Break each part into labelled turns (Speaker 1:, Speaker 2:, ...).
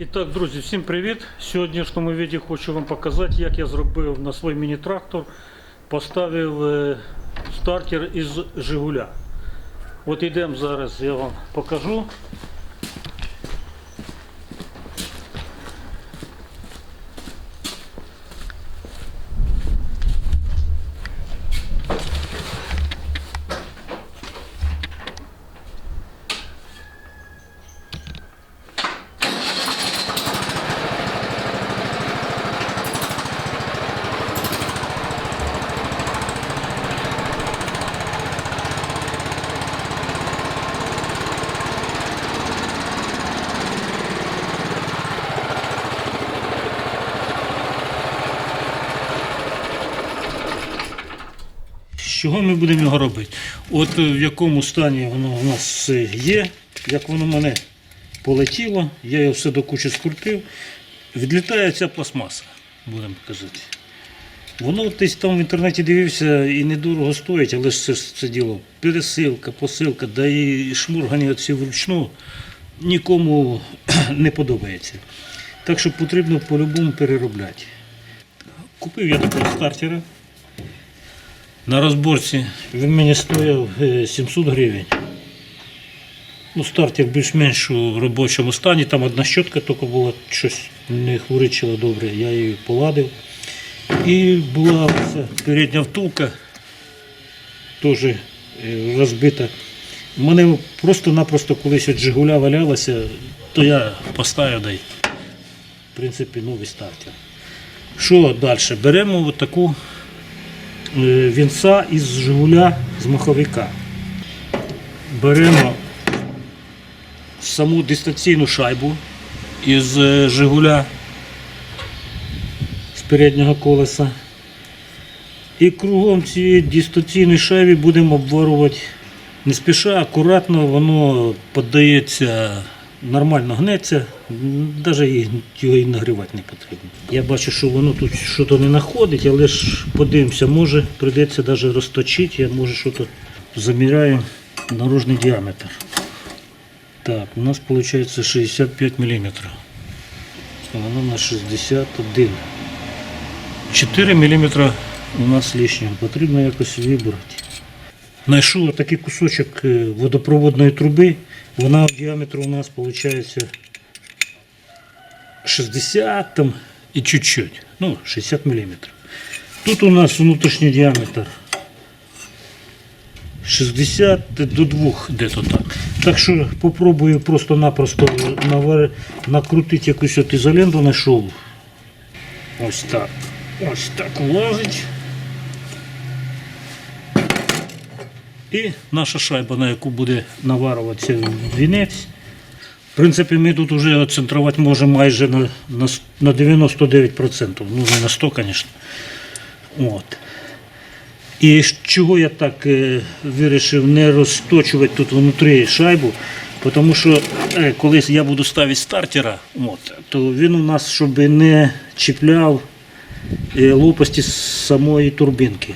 Speaker 1: І так, друзі, всім привіт! В сьогоднішньому відео хочу вам показати, як я зробив на свій міні-трактор, поставив е, стартер із Жигуля. От йдемо зараз, я вам покажу. Чого ми будемо його робити? От е, в якому стані воно у нас є, як воно мене полетіло, я його все до кучі скрутив. Відлітає ця пластмаса, будемо казати. Воно десь там в інтернеті дивився і недорого стоїть, але ж це, це діло. Пересилка, посилка, да і шмургані оці вручну нікому не подобається. Так що потрібно по-любому переробляти. Купив я такого стартера. На розборці він мені стояв е, 700 гривень. Ну, стартер більш-менш у робочому стані. Там одна щотка тільки була, щось не хворичила добре, я її поладив. І була ця передня втулка теж е, розбита. У мене просто-напросто колись от Жигуля валялася, то я поставив дай. В принципі, новий стартер. Що далі? Беремо таку е, вінца із Жигуля з маховика. Беремо саму дистанційну шайбу із е, Жигуля з переднього колеса. І кругом цієї дистанційної шайби будемо обварувати не спіша, акуратно, воно піддається, нормально гнеться, навіть його і нагрівати не потрібно. Я бачу, що воно тут щось не знаходить, але ж подивимося, може прийдеться навіть розточити, я може щось заміряю наружний діаметр. Так, у нас виходить 65 мм. Воно на 61. 4 мм у нас лишнього. Потрібно якось вибрати. Знайшов такий кусочок е, водопроводної труби. Вона діаметр у нас виходить 60 там і чуть-чуть. Ну, 60 мм. Тут у нас внутрішній діаметр 60 до 2 десь так. Так що попробую просто-напросто накрутити якусь от ізоленту знайшов. Ось так. Ось так влазить. І наша шайба, на яку буде наварюватися вінець. В принципі, ми тут вже центрувати можемо майже на, на, на 99%. Ну, не на 100, звісно. От. І чого я так е, вирішив не розточувати тут внутрі шайбу, тому що е, коли я буду ставити стартера, от, то він у нас, щоб не чіпляв е, лопасті самої турбінки.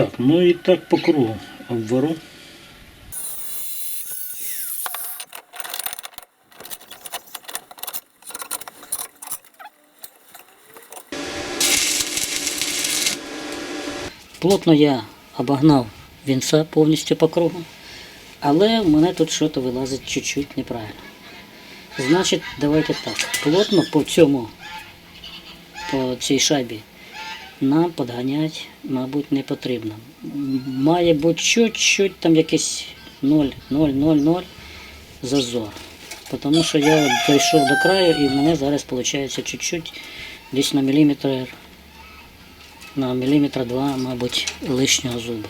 Speaker 1: Так, ну і так по кругу обвару.
Speaker 2: Плотно я обогнав вінця повністю по кругу, але в мене тут щось вилазить чуть-чуть неправильно. Значить, давайте так. Плотно по цьому, по цій шайбі, нам підганяти, мабуть, не потрібно. Має бути чуть-чуть там якийсь 0,000 зазор. Тому що я дійшов до краю і в мене зараз виходить чуть-чуть десь на міліметр на міліметра два, мабуть, лишнього зуба.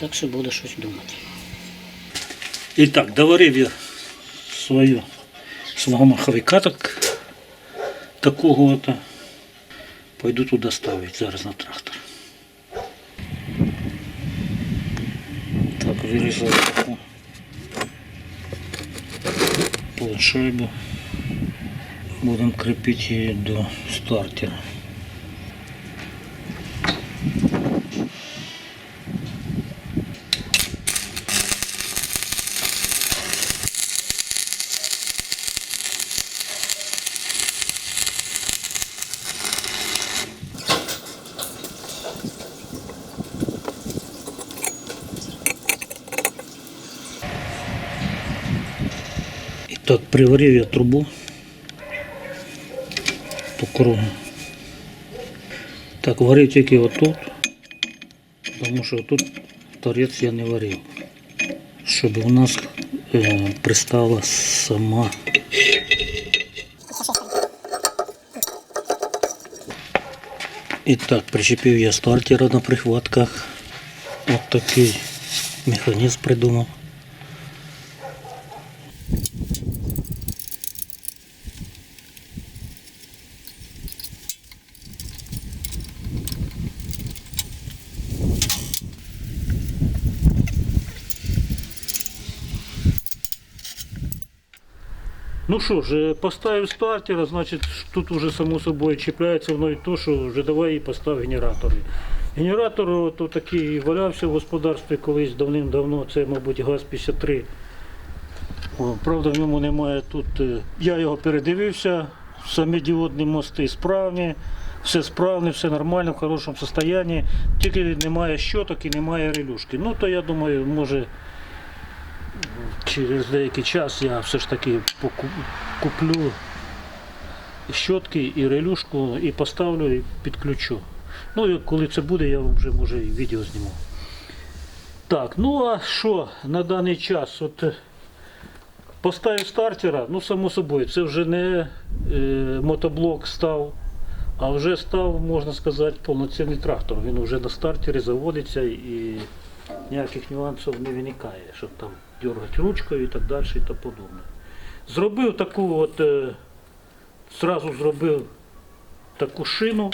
Speaker 2: Так що буду щось думати.
Speaker 1: І так, доварив я свою, свого маховика так такого от пойду туди ставити зараз на трактор. Так, вирізаю таку планшойбу. Будемо кріпити її до стартера. так, приварив я трубу по кругу. Так, варив тільки отут, тому що тут торець я не варив. Щоб у нас е, пристала сама. І так, причепив я стартера на прихватках. От такий механізм придумав. Ну що ж, е, поставив стартера, значить тут вже само собою чіпляється воно і то, що вже давай і постав генератор. Генератор то такий валявся в господарстві колись давним-давно, це, мабуть, ГАЗ-53. Правда, в ньому немає тут. е, Я його передивився, самі діодні мости справні, все справне, все нормально, в хорошому стані. Тільки немає щоток і немає релюшки. Ну то я думаю, може через деякий час я все ж таки куплю щотки і релюшку і поставлю і підключу. Ну і коли це буде, я вам вже може і відео зніму. Так, ну а що на даний час? От е, поставив стартера, ну само собою, це вже не е, мотоблок став, а вже став, можна сказати, повноцінний трактор. Він вже на стартері заводиться і ніяких нюансів не виникає, щоб там дергати ручкою і так далі і тому подобне. Зробив таку от, е, зразу зробив таку шину,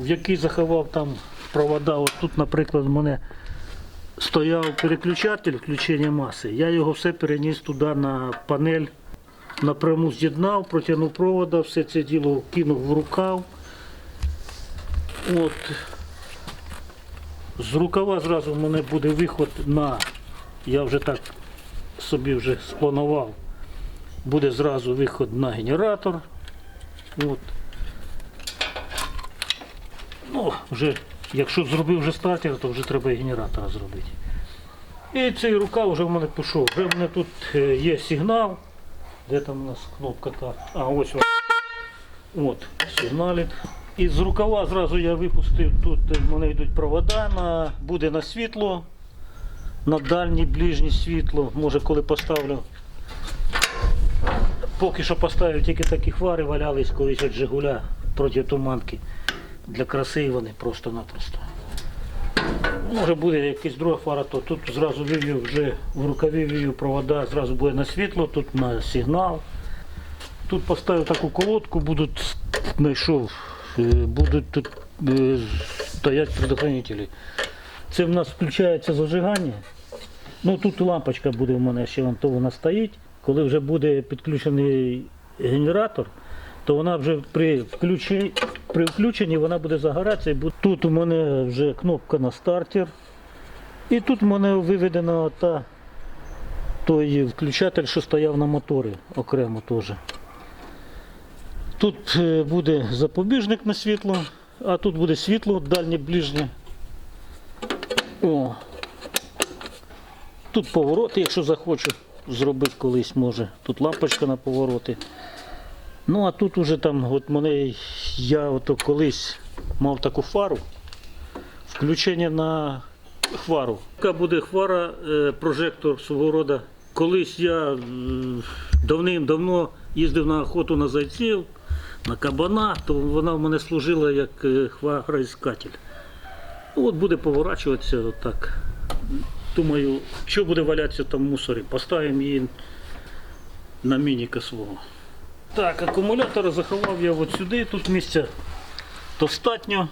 Speaker 1: в якій заховав там провода. От тут, наприклад, в мене стояв переключатель включення маси. Я його все переніс туди на панель, напряму з'єднав, протягнув провода, все це діло кинув в рукав. От. З рукава зразу в мене буде виход на, я вже так собі вже спланував, буде зразу виход на генератор. От. Ну, вже, якщо зробив вже стартер, то вже треба і генератора зробити. І цей рукав вже в мене пішов. Вже в мене тут е, є сигнал. Де там у нас кнопка та? А, ось вона. От, сигналить. І з рукава зразу я випустив, тут в мене йдуть провода, на, буде на світло, на дальнє, ближнє світло, може коли поставлю. Поки що поставив тільки такі фари, валялись колись від Жигуля проти туманки. Для краси вони просто-напросто. Може буде якась друга фара, то тут зразу вивів вже в рукаві вивів провода, зразу буде на світло, тут на сигнал. Тут поставив таку колодку, будуть знайшов, е, будуть тут е, стоять предохранителі. Це в нас включається зажигання. Ну тут лампочка буде в мене ще вон то вона стоїть. Коли вже буде підключений генератор, то вона вже при включенні, при включенні вона буде загоратися. Тут у мене вже кнопка на стартер. І тут в мене виведена та той включатель, що стояв на моторі окремо теж. Тут е, буде запобіжник на світло, а тут буде світло дальнє ближнє. О. Тут повороти, якщо захочу зробити колись може. Тут лампочка на повороти. Ну а тут уже там, от мене я ото колись мав таку фару. Включення на хвару. Яка буде хвара, е, прожектор свого роду. Колись я е, давним-давно їздив на охоту на зайців, на кабана, то вона в мене служила як е, хвароіскатель. Ну, от буде поворачуватися отак. Думаю, що буде валятися там в мусорі, поставимо її на мініка свого. Так, акумулятор заховав я от сюди, тут місця достатньо.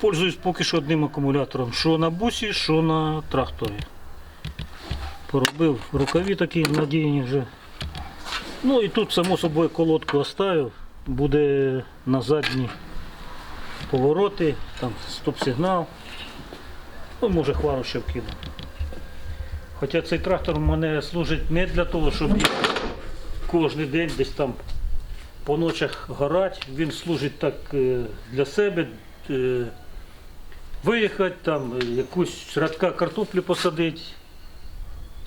Speaker 1: Пользуюсь поки що одним акумулятором, що на бусі, що на тракторі. Поробив рукаві такі надійні вже. Ну і тут, само собою, колодку оставив, буде на задні повороти, там стоп-сигнал. Ну, може хвару ще вкину. Хоча цей трактор у мене служить не для того, щоб кожен день десь там по ночах горать. Він служить так е, для себе. е, Виїхати там, е, якусь радка картоплі посадити,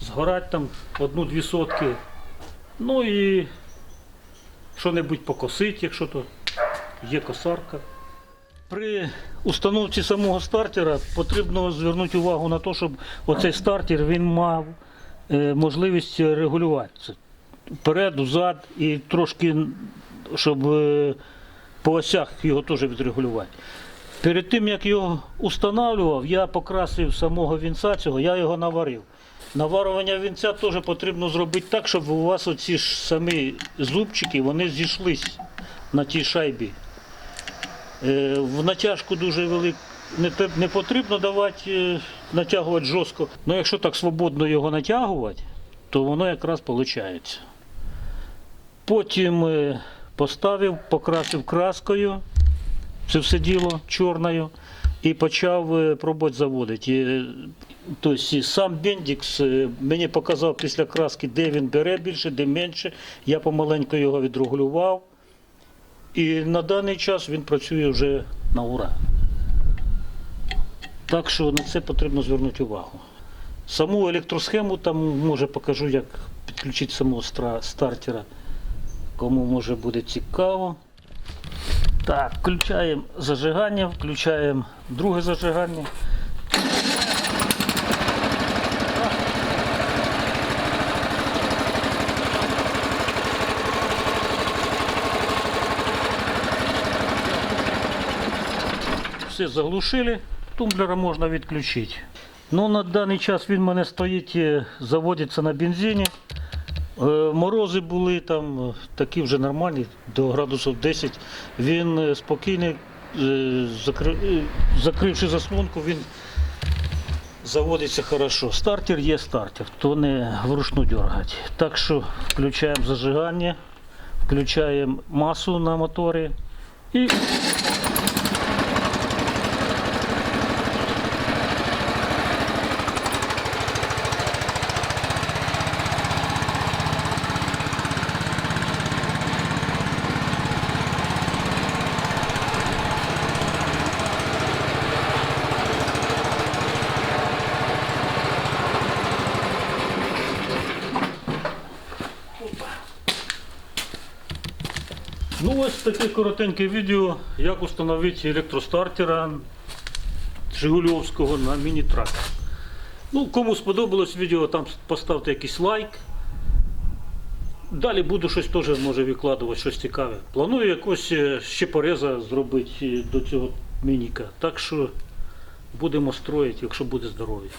Speaker 1: згорати там одну-дві сотки. Ну і що-небудь покосити, якщо то є косарка. При установці самого стартера потрібно звернути увагу на те, щоб оцей стартер він мав е, можливість регулюватися. Вперед, взад і трошки, щоб е, по осях його теж відрегулювати. Перед тим як його устанавливав, я покрасив самого вінця цього, я його наварив. Наварування вінця теж потрібно зробити так, щоб у вас оці ж самі зубчики вони зійшлись на тій шайбі. Е, В натяжку дуже велик не, потрібно давати, е, натягувати жорстко. Ну якщо так свободно його натягувати, то воно якраз виходить. Потім е, поставив, покрасив краскою, це все діло чорною, і почав пробувати заводити. Тобто сам Бендікс мені показав після краски, де він бере більше, де менше. Я помаленьку його відрегулював. І на даний час він працює вже на ура. Так що на це потрібно звернути увагу. Саму електросхему там може покажу, як підключити самого стартера. Кому може буде цікаво. Так, включаємо зажигання, включаємо друге зажигання. Все заглушили, тумблера можна відключити. Ну, на даний час він в мене стоїть, е, заводиться на бензині. Е, Морози були там е, такі вже нормальні, до градусів 10. Він е, закривши заслонку, він заводиться хорошо. Стартер є стартер, то не вручну дергати. Так що включаємо зажигання, включаємо масу на моторі і Ну ось таке коротеньке відео, як встановити електростартера Жигульовського на міні-трак. Ну, кому сподобалось відео, там поставте якийсь лайк. Далі буду щось теж може викладувати, щось цікаве. Планую якось е, ще пореза зробити е, до цього мініка. Так що будемо строїти, якщо буде здоров'я.